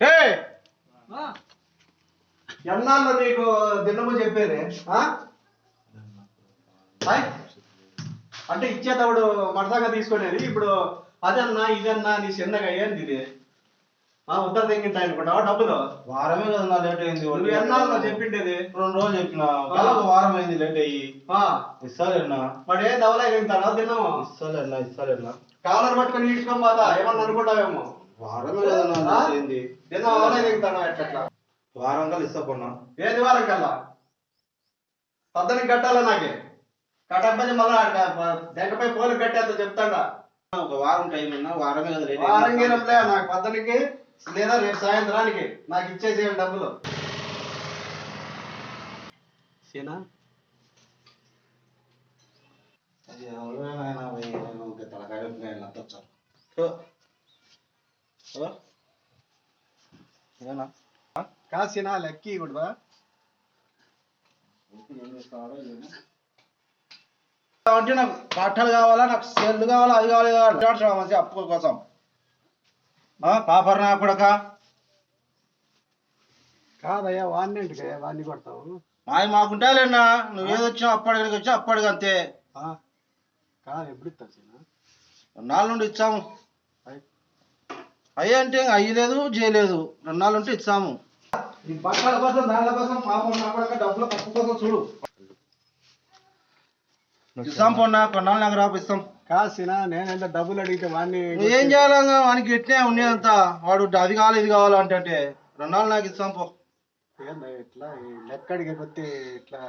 ఏ ఎన్నాళ్ళు నీకు దినము చెప్పేది? అంటే ఇచ్చేటప్పుడు మడతగా తీసుకునేది ఇప్పుడు అదన్నా ఇదన్నా నీ చిన్నగా ఏంది ఇది? ఆ ఉత్తర తెంగింటా అనుకుంటావా డబ్బులు వారమే కదా నా లేట్ అయింది నువ్వు ఎన్నాళ్ళు చెప్పిండేది? రెండు రోజులు చెప్పిన. ఒక వారం అయింది లేట్ అయ్యి. ఇస్తాలేనా వాడు ఏం దవలా తింటాడా తిన్నాము ఇస్తాలేనా ఇస్తాలేనా కాలర్ పట్టుకొని ఈడ్చుకొని పోతా. ఏమన్నా అనుకుంటావేమో? వారమే కదా అయింది. తిన్నా అవలే తింటాను ఎట్లా వారం కల్లా ఇస్తా ఏది వారం కల్లా? పద్దనికి కట్టాలా నాకే? కట్టకపోతే మళ్ళా దగ్గరపై పోలు కట్టేస్తా చెప్తాడా? ఒక వారం టైం వారమే కదా వారం గీరంలే నాకు పద్దనికి లేదా రేపు సాయంత్రానికి నాకు ఇచ్చేసేయండి డబ్బులు సీనా అది ఎవరో నాయనా పోయి ఊరికే తలకాయ నొప్పి ఆయన అంతా వచ్చారు. ఓ. ఓ. ఏనా? కాసినా లెక్కి కూడా అంటే నాకు బట్టలు కావాలా నాకు సెల్ కావాలా అది కావాలి కావాలి అప్పు కోసం ఆ, కాపర్ నా కొడక. కాదయ్యా వాడిని ఏంటి వాడిని కొడతావు? మావి మాకుంటాలేనా నువ్వు ఏది వచ్చినా అప్పటికి వచ్చా అప్పటికి అంతే. కాదు ఎప్పుడు ఇస్తావు నాలుగు నుండి ఇచ్చాము. అయ్యి అంటే అయ్యలేదు చేయలేదు. రెండు నాలుగు ఉంటే ఇచ్చాము. ఈ బట్టల కోసం దానిల కోసం పాపం నా కొడక డబ్బుల తప్పు కోసం చూడు. ఇస్తాం పొన్నా కొన్నాళ్ళు నాకు రాపు ఇస్తాం కాసినా నేను ఎంత డబ్బులు అడిగితే వాడిని నువ్వు ఏం చేయాలి వానికి ఎట్నే ఉండేదంతా? వాడు అది కావాలి ఇది కావాలి అంటే అంటే రెండు నాలుగు నాకు ఇస్తాం పో. ఇట్లా ఈ లెక్క అడిగకపోతే ఇట్లా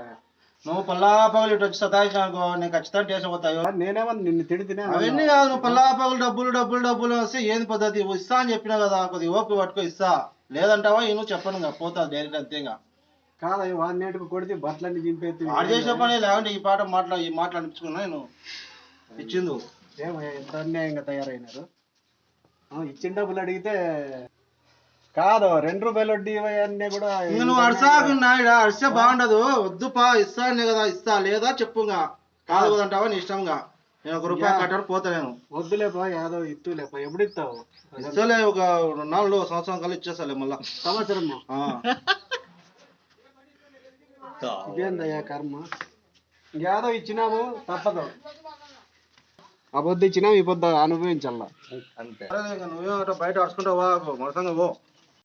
నువ్వు పల్లా పగలు ఇటు వచ్చి అనుకో నేను ఖచ్చితంగా చేసిపోతాయో నేనేమన్నా నిన్ను తిడితేనే అవన్నీ కాదు నువ్వు పల్లా పగలు డబ్బులు డబ్బులు డబ్బులు వస్తే ఏంది పద్ధతి? ఇస్తా అని చెప్పినా కదా కొద్దిగా ఓపిక పట్టుకో ఇస్తా. లేదంటావా? నేను చెప్పను ఇంకా పోతా డైరెక్ట్ అంతే ఇంకా. కాదయ్య వాడిని నేటుకు కొడితే బట్టలన్నీ చింపేసి వాడు చేసే పని లేకుంటే ఈ పాట మాట్లా ఈ మాటలు అనిపించుకున్నా నేను ఇచ్చింది ఏమయ్యా ఎంత అన్యాయంగా తయారైనారు. ఆ, ఇచ్చిన డబ్బులు అడిగితే కాదు రెండు రూపాయలు వడ్డీ ఇవన్నీ కూడా నువ్వు అడిసాకు నాయుడు బాగుండదు. వద్దు పా ఇస్తా అనే కదా ఇస్తా. లేదా చెప్పుగా. కాదు కదంటావా నీ ఇష్టంగా. నేను ఒక రూపాయి కట్టాను పోతా నేను. వద్దులేపా యాదో ఇత్తులేపా. ఎప్పుడు ఇస్తావు? ఇస్తలే ఒక నాలుగు సంవత్సరం కల్లా ఇచ్చేస్తాలే మళ్ళా. సంవత్సరం. ఇదేందయ్యా కర్మ? యాదో ఇచ్చినాము తప్పదు. ఆ ఇచ్చినా ఇచ్చినాము ఈ పొద్దు అనుభవించాల అంతే సరే బయట అడుచుకుంటావా మొత్తంగా పో.